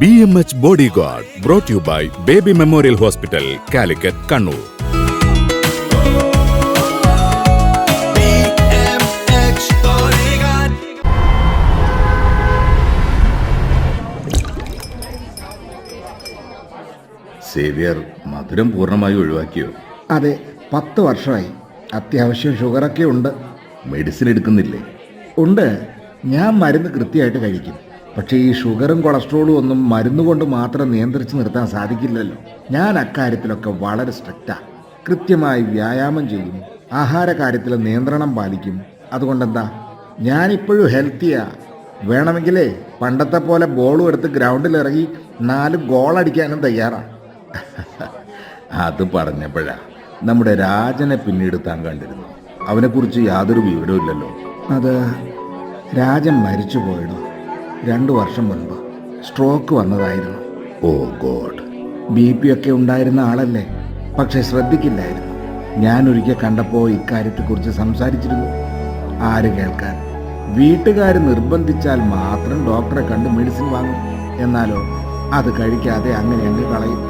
B M H bodyguard brought you by Baby Memorial Hospital Calicut Kannur Xavier മധുരം പൂർണ്ണമായി ഒഴിവാക്കിയോ അതെ പത്ത് വർഷമായി അത്യാവശ്യം ഷുഗറൊക്കെ ഉണ്ട് മെഡിസിൻ എടുക്കുന്നില്ലേ ഉണ്ട് ഞാൻ മരുന്ന് കൃത്യമായിട്ട് കഴിക്കും പക്ഷേ ഈ ഷുഗറും കൊളസ്ട്രോളും ഒന്നും മരുന്നുകൊണ്ട് മാത്രം നിയന്ത്രിച്ച് നിർത്താൻ സാധിക്കില്ലല്ലോ ഞാൻ അക്കാര്യത്തിലൊക്കെ വളരെ സ്ട്രിക്റ്റാണ് കൃത്യമായി വ്യായാമം ചെയ്യും ആഹാര കാര്യത്തിൽ നിയന്ത്രണം പാലിക്കും അതുകൊണ്ടെന്താ ഞാനിപ്പോഴും ഹെൽത്തിയാ വേണമെങ്കിലേ പണ്ടത്തെ പോലെ ബോളും എടുത്ത് ഗ്രൗണ്ടിൽ ഇറങ്ങി നാല് ഗോൾ അടിക്കാനും തയ്യാറാണ് അത് പറഞ്ഞപ്പോഴാ നമ്മുടെ രാജനെ പിന്നീട് താൻ കണ്ടിരുന്നു അവനെക്കുറിച്ച് യാതൊരു ഇല്ലല്ലോ അത് രാജൻ മരിച്ചു പോയിടോ രണ്ട് വർഷം മുൻപ് സ്ട്രോക്ക് വന്നതായിരുന്നു ഓ ഗോഡ് ബി പി ഒക്കെ ഉണ്ടായിരുന്ന ആളല്ലേ പക്ഷെ ശ്രദ്ധിക്കില്ലായിരുന്നു ഞാൻ ഒരിക്കൽ കണ്ടപ്പോൾ ഇക്കാര്യത്തെക്കുറിച്ച് സംസാരിച്ചിരുന്നു ആര് കേൾക്കാൻ വീട്ടുകാർ നിർബന്ധിച്ചാൽ മാത്രം ഡോക്ടറെ കണ്ട് മെഡിസിൻ വാങ്ങും എന്നാലോ അത് കഴിക്കാതെ അങ്ങനെ അങ്ങ് കളയും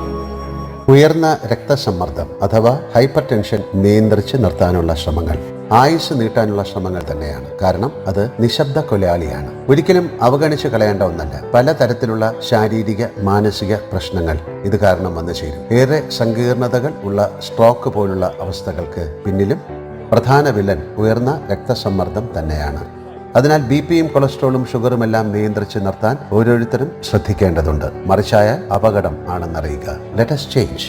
ഉയർന്ന രക്തസമ്മർദ്ദം അഥവാ ഹൈപ്പർ ടെൻഷൻ നിയന്ത്രിച്ച് നിർത്താനുള്ള ശ്രമങ്ങൾ ആയുസ് നീട്ടാനുള്ള ശ്രമങ്ങൾ തന്നെയാണ് കാരണം അത് നിശബ്ദ കൊലയാളിയാണ് ഒരിക്കലും അവഗണിച്ചു കളയേണ്ട ഒന്നല്ല പലതരത്തിലുള്ള ശാരീരിക മാനസിക പ്രശ്നങ്ങൾ ഇത് കാരണം വന്നു ചേരും ഏറെ സങ്കീർണതകൾ ഉള്ള സ്ട്രോക്ക് പോലുള്ള അവസ്ഥകൾക്ക് പിന്നിലും പ്രധാന വില്ലൻ ഉയർന്ന രക്തസമ്മർദ്ദം തന്നെയാണ് അതിനാൽ ബി പിയും കൊളസ്ട്രോളും ഷുഗറും എല്ലാം നിയന്ത്രിച്ച് നിർത്താൻ ഓരോരുത്തരും ശ്രദ്ധിക്കേണ്ടതുണ്ട് മറിച്ചായാൽ അപകടം ആണെന്നറിയുക let's change